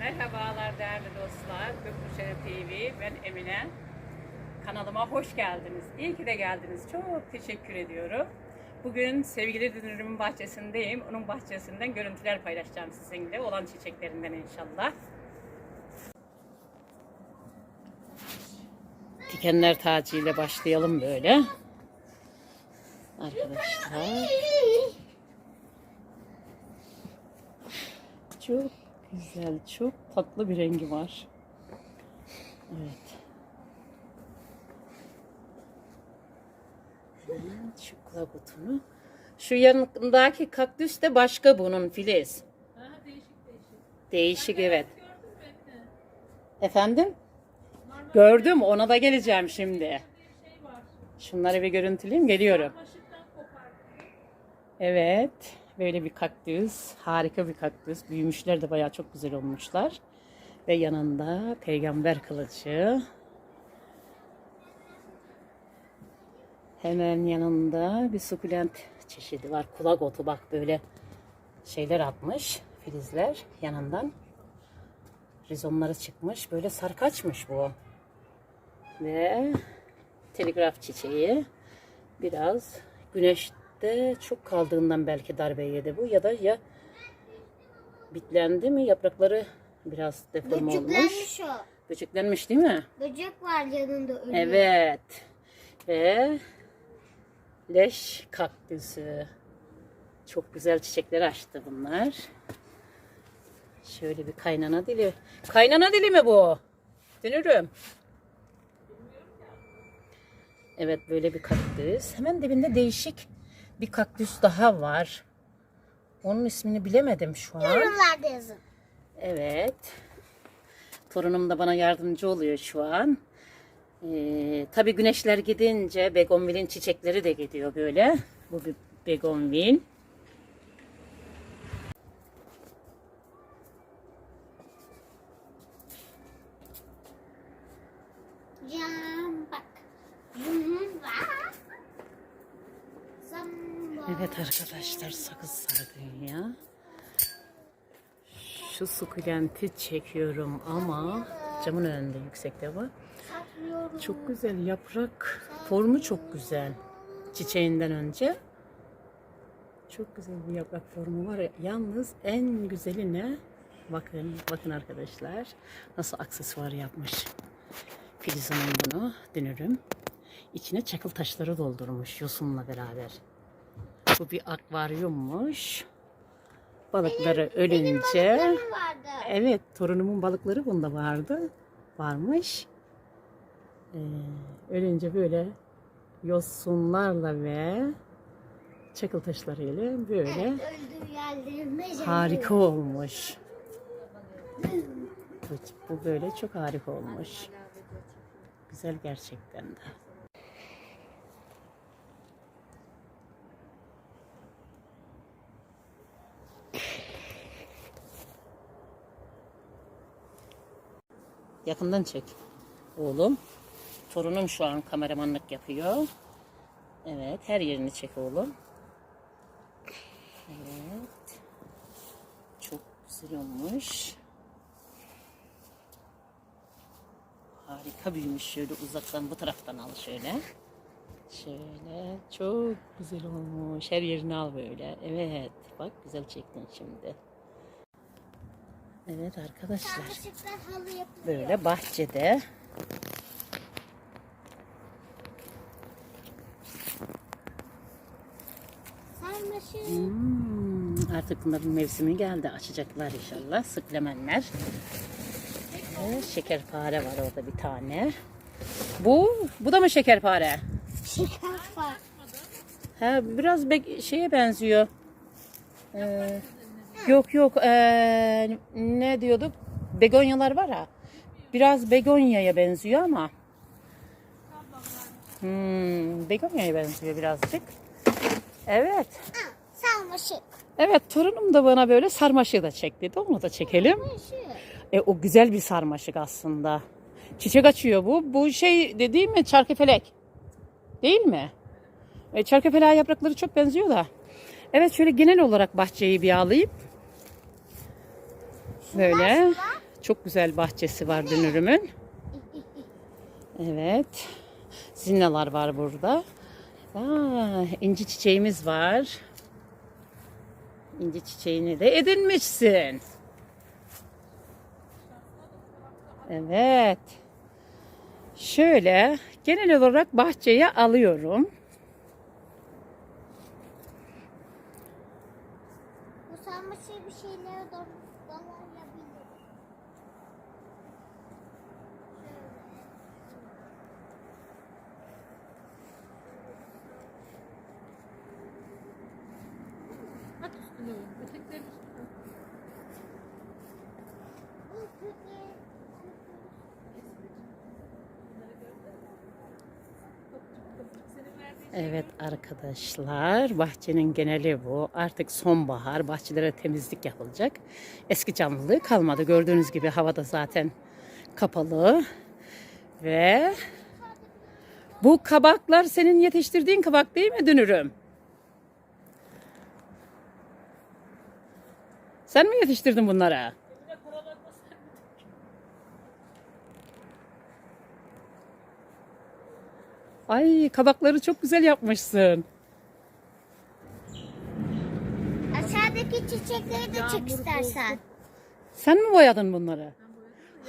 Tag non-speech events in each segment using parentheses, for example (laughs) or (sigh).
Merhabalar değerli dostlar. Gökkuşağı TV, ben Emine. Kanalıma hoş geldiniz. İyi ki de geldiniz. Çok teşekkür ediyorum. Bugün sevgili dünürümün bahçesindeyim. Onun bahçesinden görüntüler paylaşacağım sizinle. Olan çiçeklerinden inşallah. Dikenler tacıyla başlayalım böyle. Arkadaşlar. Çok güzel, çok tatlı bir rengi var. Evet. Şu klavutunu. Şu yanındaki kaktüs de başka bunun filiz. Değişik evet. Efendim? Gördüm ona da geleceğim şimdi. Şunları bir görüntüleyeyim geliyorum. Evet. Böyle bir kaktüs. Harika bir kaktüs. Büyümüşler de bayağı çok güzel olmuşlar. Ve yanında peygamber kılıcı. Hemen yanında bir sukulent çeşidi var. Kulak otu bak böyle şeyler atmış. Filizler yanından. Rizomları çıkmış. Böyle sarkaçmış bu. Ve telegraf çiçeği. Biraz güneşte çok kaldığından belki darbe yedi bu. Ya da ya bitlendi mi yaprakları biraz deforme olmuş. Böceklenmiş o. Böceklenmiş değil mi? Böcek var yanında ölü. Evet. Ve leş kaktüsü. Çok güzel çiçekler açtı bunlar. Şöyle bir kaynana dili. Kaynana dili mi bu? Dönürüm. Evet böyle bir kaktüs. Hemen dibinde değişik bir kaktüs daha var. Onun ismini bilemedim şu an. Yorumlarda yazın. Evet. Torunum da bana yardımcı oluyor şu an. Ee, tabii güneşler gidince begonvilin çiçekleri de gidiyor böyle. Bu bir begonvil. Cam bak. Bunun var. Zamba. Evet arkadaşlar sakız sardunya. Şu sukulenti çekiyorum ama camın önünde yüksekte var. Çok güzel yaprak formu çok güzel. Çiçeğinden önce. Çok güzel bir yaprak formu var. Yalnız en güzeli ne? Bakın, bakın arkadaşlar. Nasıl aksesuar yapmış. Filiz Hanım bunu dünürüm. İçine çakıl taşları doldurmuş yosunla beraber. Bu bir akvaryummuş. Balıkları ölünce... Benim vardı. Evet, torunumun balıkları bunda vardı. Varmış. Ee, ölünce böyle yosunlarla ve çakıl taşlarıyla böyle yerlerinde harika olmuş. Bu böyle çok harika olmuş. Güzel gerçekten de. Yakından çek. Oğlum. Torunum şu an kameramanlık yapıyor. Evet, her yerini çek oğlum. Evet. Çok güzel olmuş. Harika büyümüş. Şöyle uzaktan bu taraftan al şöyle. Şöyle çok güzel olmuş. Her yerini al böyle. Evet. Bak güzel çektin şimdi. Evet arkadaşlar. Böyle bahçede. Hmm, artık bunların mevsimi geldi. Açacaklar inşallah. Sıklemenler. Evet, şekerpare var orada bir tane. Bu, bu da mı şekerpare? Şeker var. Ha, biraz be- şeye benziyor. Ee, yok yok ee, ne diyorduk? Begonyalar var ha. Biraz begonyaya benziyor ama. Hmm, begonyaya benziyor birazcık. Evet. Sarmaşık. Evet torunum da bana böyle sarmaşığı da çek dedi. Onu da çekelim. Sarmaşık. E, o güzel bir sarmaşık aslında. Çiçek açıyor bu. Bu şey dediğim mi çarkıfelek? Değil mi? E, çarkıfelek yaprakları çok benziyor da. Evet şöyle genel olarak bahçeyi bir alayım. Böyle. Çok güzel bahçesi var dönürümün. Evet. Zinalar var burada. Aa, inci çiçeğimiz var. İnci çiçeğini de edinmişsin. Evet. Şöyle genel olarak bahçeye alıyorum. Evet arkadaşlar bahçenin geneli bu. Artık sonbahar bahçelere temizlik yapılacak. Eski canlılığı kalmadı. Gördüğünüz gibi havada zaten kapalı. Ve bu kabaklar senin yetiştirdiğin kabak değil mi dünürüm? Sen mi yetiştirdin bunları? Ay kabakları çok güzel yapmışsın. Aşağıdaki çiçekleri de çek istersen. Sen mi boyadın bunları?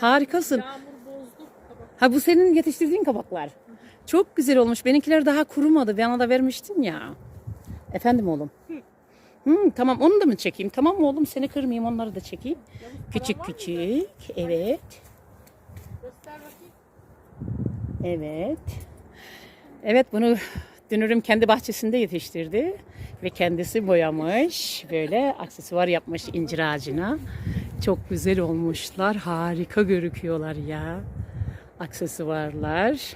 Harikasın. Ha bu senin yetiştirdiğin kabaklar. Çok güzel olmuş. Benimkiler daha kurumadı. Bana da vermiştin ya. Efendim oğlum. Hı, tamam onu da mı çekeyim? Tamam mı oğlum seni kırmayayım onları da çekeyim. Küçük küçük. Evet. Evet. Evet bunu dünürüm kendi bahçesinde yetiştirdi. Ve kendisi boyamış. Böyle aksesuar yapmış incir ağacına. Çok güzel olmuşlar. Harika görüküyorlar ya. Aksesuarlar.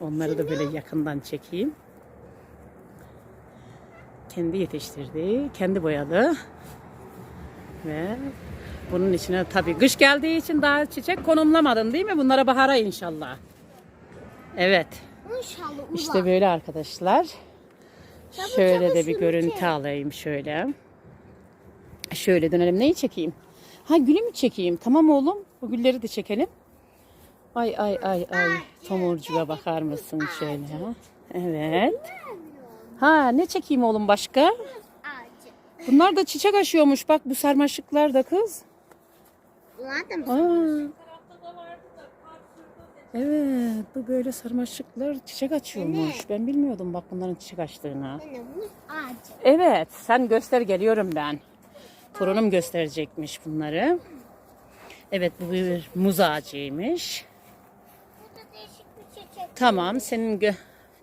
Onları da böyle yakından çekeyim. Kendi yetiştirdi. Kendi boyadı. Ve bunun içine tabii kış geldiği için daha çiçek konumlamadın değil mi? Bunlara bahara inşallah. Evet. İnşallah. İşte böyle arkadaşlar. Çabuk Şöyle çabuk de bir görüntü alayım şöyle. Şöyle dönelim. Neyi çekeyim? Ha gülü mü çekeyim? Tamam oğlum. Bu gülleri de çekelim. Ay ay ay ay. Tomurcuğa bakar mısın şöyle? Evet. Ha ne çekeyim oğlum başka? Bunlar da çiçek açıyormuş. Bak bu sarmaşıklar da kız. Bunlar da mı? Aa. Evet, bu böyle sarmaşıklar çiçek açıyormuş. Ben bilmiyordum bak bunların çiçek açtığını. Bu ağacı. Evet, sen göster geliyorum ben. Torunum gösterecekmiş bunları. Evet, bu bir muz ağacıymış. Burada değişik bir çiçek. Tamam, senin gö-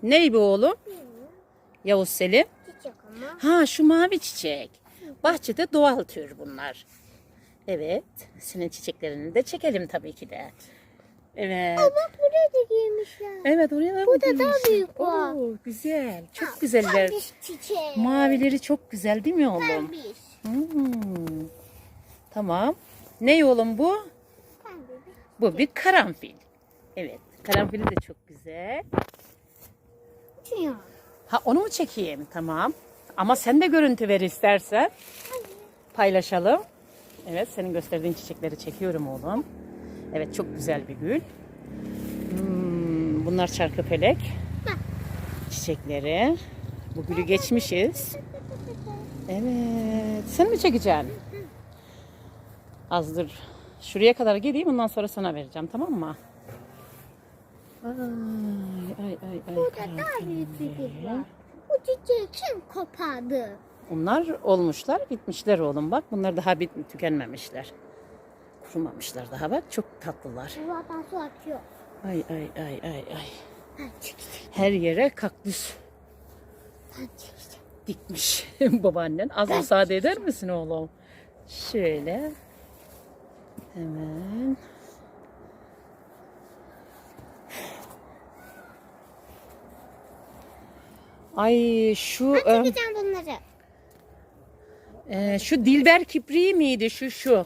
Ney bu oğlum? Yavuz Selim. Çiçek ama. Ha, şu mavi çiçek. Bahçede doğal tür bunlar. Evet, senin çiçeklerini de çekelim tabii ki de. Evet. Bak buraya da girmişler. Evet, oraya da Bu da daha büyük bu. Oo, güzel. Çok güzeller. Pembiş çiçeği. Mavileri çok güzel değil mi oğlum? Pembiş. Hmm. Tamam. Ne oğlum bu? Pembiş. Bu bir karanfil. Evet. Karanfili de çok güzel. Uçuyor. Ha onu mu çekeyim? Tamam. Ama sen de görüntü ver istersen. Paylaşalım. Evet senin gösterdiğin çiçekleri çekiyorum oğlum. Evet çok güzel bir gül. Hmm, bunlar çarkıfelek. Çiçekleri. Bu gülü geçmişiz. Evet. Sen mi çekeceksin? Azdır. Şuraya kadar geleyim ondan sonra sana vereceğim tamam mı? Ay ay ay ay. Burada daha büyük bir gül var. Bu çiçeği kim kopardı? Onlar olmuşlar, bitmişler oğlum bak. Bunlar daha bit tükenmemişler. Kurumamışlar daha bak. Çok tatlılar. Buradan su akıyor. Ay ay ay ay ay. Ben. Her yere kaktüs Ben dikmiş (laughs) babaannen. Az müsaade eder misin oğlum? Şöyle. Hemen. Ay şu Ben e, çekeceğim bunları. e, şu dilber kipriği miydi şu şu?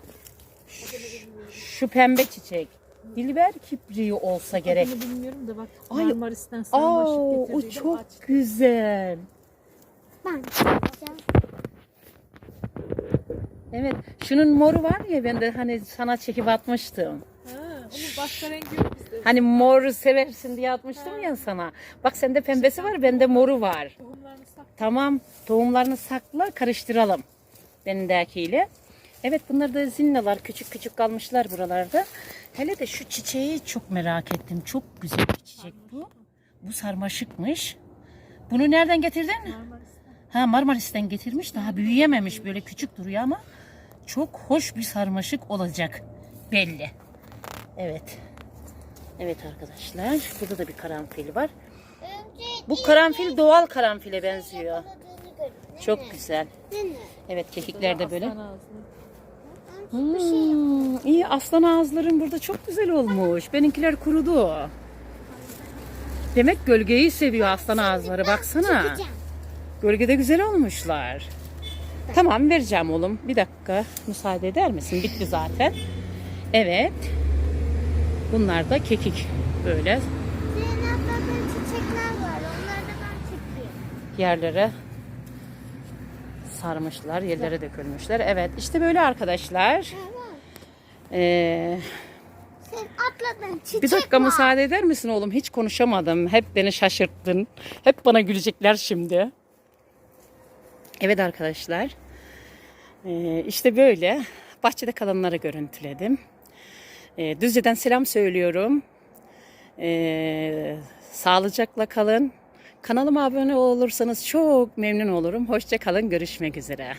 Şu pembe çiçek. Dilber kipriği olsa gerek. Adını bilmiyorum da bak. Ay, Marmaris'ten Aa, sarmaşık o getirdiydim. çok açtım. güzel. Ben çekeceğim. Evet. Şunun moru var ya ben de hani sana çekip atmıştım. Ha, onun başka rengi yok. Hani mor seversin diye atmıştım ya sana. Bak sende pembesi var bende moru var. Tohumlarını. Tamam tohumlarını sakla karıştıralım. Benimdekiyle. Evet bunlar da zinnalar küçük küçük kalmışlar buralarda. Hele de şu çiçeği çok merak ettim. Çok güzel bir çiçek bu. Bu sarmaşıkmış. Bunu nereden getirdin? Marmaris'ten. Ha Marmaris'ten getirmiş. Daha büyüyememiş. Böyle küçük duruyor ama çok hoş bir sarmaşık olacak. Belli. Evet. Evet arkadaşlar. Burada da bir karanfil var. Bu karanfil doğal karanfile benziyor. Çok güzel. Evet kekikler de böyle. Ağzını. Hmm, iyi aslan ağızların burada çok güzel olmuş. Benimkiler kurudu. Demek gölgeyi seviyor aslan ağızları. Baksana. Gölgede güzel olmuşlar. Tamam vereceğim oğlum. Bir dakika müsaade eder misin? Bitti zaten. Evet. Bunlar da kekik böyle Senin atladığın çiçekler var. Onları da ben çekeyim. yerlere sarmışlar, yerlere dökülmüşler. Evet işte böyle arkadaşlar. Ee, Sen atladın çiçek bir dakika var. müsaade eder misin oğlum? Hiç konuşamadım. Hep beni şaşırttın. Hep bana gülecekler şimdi. Evet arkadaşlar. Ee, işte böyle. Bahçede kalanları görüntüledim. Ee, Düzce'den selam söylüyorum. Ee, sağlıcakla kalın. Kanalıma abone olursanız çok memnun olurum. Hoşça kalın. Görüşmek üzere.